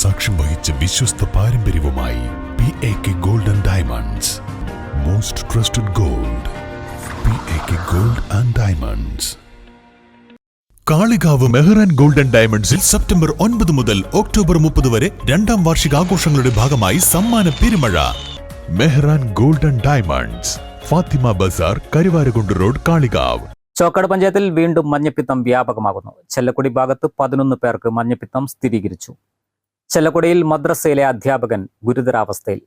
സാക്ഷ്യം വഹിച്ച വിശ്വസ്ത പാരമ്പര്യവുമായി P A K gold and diamonds most trusted gold P A K gold and diamonds Kalikavu Mehran golden ഡയമണ്ട്സിൽ September ഒൻപത് മുതൽ ഒക്ടോബർ മുപ്പത് വരെ രണ്ടാം വാർഷികാഘോഷങ്ങളുടെ ഭാഗമായി സമ്മാന പെരുമഴ. Mehran golden diamonds Fathima Bazar Karuvarakundu road Kalikavu. Chokkad പഞ്ചായത്തിൽ വീണ്ടും മഞ്ഞപ്പിത്തം വ്യാപകമാകുന്നു. ചെല്ലക്കുടി ഭാഗത്ത് പതിനൊന്ന് പേർക്ക് മഞ്ഞപ്പിത്തം സ്ഥിരീകരിച്ചു. ചെല്ലക്കുടിയിൽ മദ്രസയിലെ അധ്യാപകൻ ഗുരുതരാവസ്ഥയിൽ.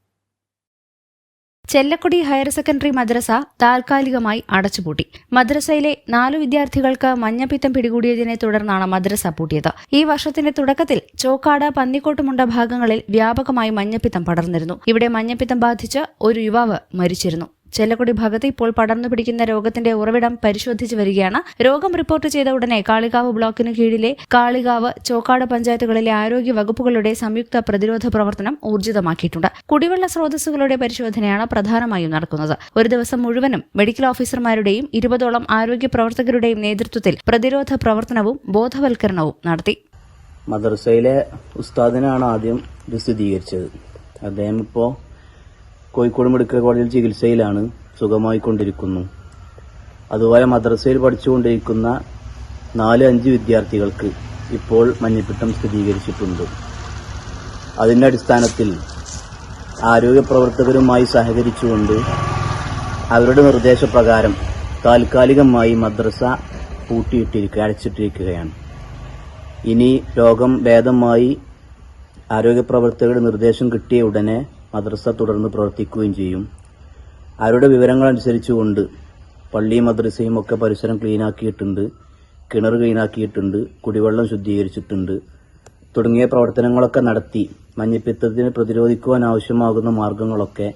ചെല്ലക്കുടി ഹയർ സെക്കൻഡറി മദ്രസ താൽക്കാലികമായി അടച്ചുപൂട്ടി. മദ്രസയിലെ നാലു വിദ്യാർത്ഥികൾക്ക് മഞ്ഞപ്പിത്തം പിടികൂടിയതിനെ തുടർന്നാണ് മദ്രസ പൂട്ടിയത്. ഈ വർഷത്തിന്റെ തുടക്കത്തിൽ ചോക്കാട് പന്നിക്കോട്ടുമുണ്ട ഭാഗങ്ങളിൽ വ്യാപകമായി മഞ്ഞപ്പിത്തം പടർന്നിരുന്നു. ഇവിടെ മഞ്ഞപ്പിത്തം ബാധിച്ച് ഒരു യുവാവ് മരിച്ചിരുന്നു. ചെല്ലക്കുടി ഭാഗത്ത് ഇപ്പോൾ പടർന്നു പിടിക്കുന്ന രോഗത്തിന്റെ ഉറവിടം പരിശോധിച്ചു വരികയാണ്. രോഗം റിപ്പോർട്ട് ചെയ്ത ഉടനെ കാളികാവ് ബ്ലോക്കിന് കീഴിലെ കാളികാവ് ചോക്കാട് പഞ്ചായത്തുകളിലെ ആരോഗ്യ വകുപ്പുകളുടെ സംയുക്ത പ്രതിരോധ പ്രവർത്തനം ഊർജിതമാക്കിയിട്ടുണ്ട്. കുടിവെള്ള സ്രോതസ്സുകളുടെ പരിശോധനയാണ് പ്രധാനമായും നടക്കുന്നത്. ഒരു ദിവസം മുഴുവനും മെഡിക്കൽ ഓഫീസർമാരുടെയും ഇരുപതോളം ആരോഗ്യ പ്രവർത്തകരുടെയും നേതൃത്വത്തിൽ പ്രതിരോധ പ്രവർത്തനവും ബോധവൽക്കരണവും നടത്തി. മദർസയിലെ ഉസ്താദിനാണ് ആദ്യം ഇത് സ്ഥിരീകരിച്ചത്. അദ്ദേഹം ഇപ്പോൾ കോഴിക്കോട് മെഡിക്കൽ കോളേജിൽ ചികിത്സയിലാണ് സുഖമായിക്കൊണ്ടിരിക്കുന്നു. അതുപോലെ മദ്രസയിൽ പഠിച്ചുകൊണ്ടിരിക്കുന്ന നാല് അഞ്ച് വിദ്യാർത്ഥികൾക്ക് ഇപ്പോൾ മഞ്ഞപ്പിത്തം സ്ഥിരീകരിച്ചിട്ടുണ്ട്. അതിന്റെ അടിസ്ഥാനത്തിൽ ആരോഗ്യ പ്രവർത്തകരുമായി സഹകരിച്ചുകൊണ്ട് അവരുടെ നിർദ്ദേശപ്രകാരം താൽക്കാലികമായി മദ്രസ പൂട്ടിയിട്ടിരിക്കുക അടച്ചിട്ടിരിക്കുകയാണ്. ഇനി രോഗം ഭേദമായി ആരോഗ്യ പ്രവർത്തകരുടെ നിർദ്ദേശം കിട്ടിയ ഉടനെ മദ്രസ തുടർന്ന് പ്രവർത്തിക്കുകയും ചെയ്യും. അവരുടെ വിവരങ്ങൾ അനുസരിച്ചുകൊണ്ട് പള്ളിയും മദ്രസയും ഒക്കെ പരിസരം ക്ലീനാക്കിയിട്ടുണ്ട് കിണർ ക്ലീനാക്കിയിട്ടുണ്ട് കുടിവെള്ളം ശുദ്ധീകരിച്ചിട്ടുണ്ട്. തുടങ്ങിയ പ്രവർത്തനങ്ങളൊക്കെ നടത്തി മഞ്ഞപ്പിത്തത്തിന് പ്രതിരോധിക്കുവാൻ ആവശ്യമാകുന്ന മാർഗങ്ങളൊക്കെ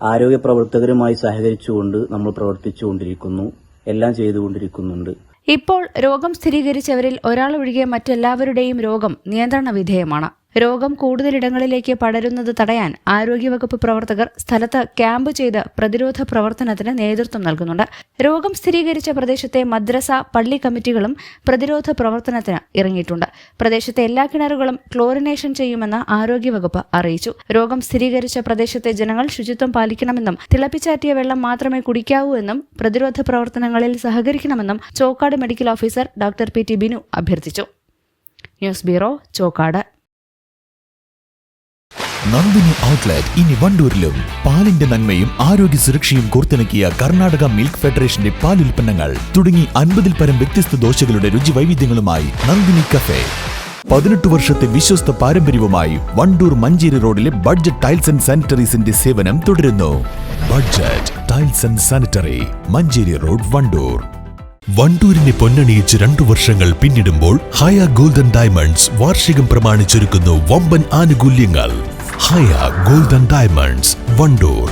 ആരോഗ്യ പ്രവർത്തകരുമായി സഹകരിച്ചുകൊണ്ട് നമ്മൾ പ്രവർത്തിച്ചുകൊണ്ടിരിക്കുന്നു എല്ലാം ചെയ്തുകൊണ്ടിരിക്കുന്നുണ്ട്. ഇപ്പോൾ രോഗം സ്ഥിരീകരിച്ചവരിൽ ഒരാളൊഴികെ മറ്റെല്ലാവരുടെയും രോഗം നിയന്ത്രണ വിധേയമാണ്. രോഗം കൂടുതലിടങ്ങളിലേക്ക് പടരുന്നത് തടയാൻ ആരോഗ്യവകുപ്പ് പ്രവർത്തകർ സ്ഥലത്ത് ക്യാമ്പ് ചെയ്ത് പ്രതിരോധ പ്രവർത്തനത്തിന് നേതൃത്വം നൽകുന്നുണ്ട്. രോഗം സ്ഥിരീകരിച്ച പ്രദേശത്തെ മദ്രസ പള്ളി കമ്മിറ്റികളും പ്രതിരോധ പ്രവർത്തനത്തിന് ഇറങ്ങിയിട്ടുണ്ട്. പ്രദേശത്തെ എല്ലാ കിണറുകളും ക്ലോറിനേഷൻ ചെയ്യുമെന്ന് ആരോഗ്യവകുപ്പ് അറിയിച്ചു. രോഗം സ്ഥിരീകരിച്ച പ്രദേശത്തെ ജനങ്ങൾ ശുചിത്വം പാലിക്കണമെന്നും തിളപ്പിച്ചാറ്റിയ വെള്ളം മാത്രമേ കുടിക്കാവൂ എന്നും പ്രതിരോധ പ്രവർത്തനങ്ങളിൽ സഹകരിക്കണമെന്നും Chokkad medical officer doctor P T Binu അഭ്യർത്ഥിച്ചു. News bureau Chokkad. Nandini outlet ഇനി വണ്ടൂരിലും. പാലിന്റെ നന്മയും ആരോഗ്യ സുരക്ഷയും കോർത്തിണക്കിയ കർണാടക മിൽക്ക് ഫെഡറേഷന്റെ പാൽ ഉൽപ്പന്നങ്ങൾ തുടങ്ങി അൻപതിൽ പരം വ്യത്യസ്ത ദോശകളുടെ രുചി വൈവിധ്യങ്ങളുമായി നന്ദിനി കഫേ. പതിനെട്ട് വർഷത്തെ വിശ്വസ്ത പാരമ്പര്യവുമായി വണ്ടൂർ മഞ്ചേരി റോഡിലെ ബഡ്ജറ്റ് ടൈൽസ് ആൻഡ് സാനിറ്ററീസിന്റെ സേവനം തുടരുന്നു. Budget tiles and sanitary Manjeri road Wandoor. വണ്ടൂരിനെ പൊന്നണിയിച്ച് രണ്ടു വർഷങ്ങൾ പിന്നിടുമ്പോൾ ഹയ ഗോൾഡൻ ഡയമണ്ട്സ് വാർഷികം പ്രമാണിച്ചൊരുക്കുന്നു വമ്പൻ ആനുകൂല്യങ്ങൾ. ഹയ ഗോൾഡൻ ഡയമണ്ട്സ് വണ്ടൂർ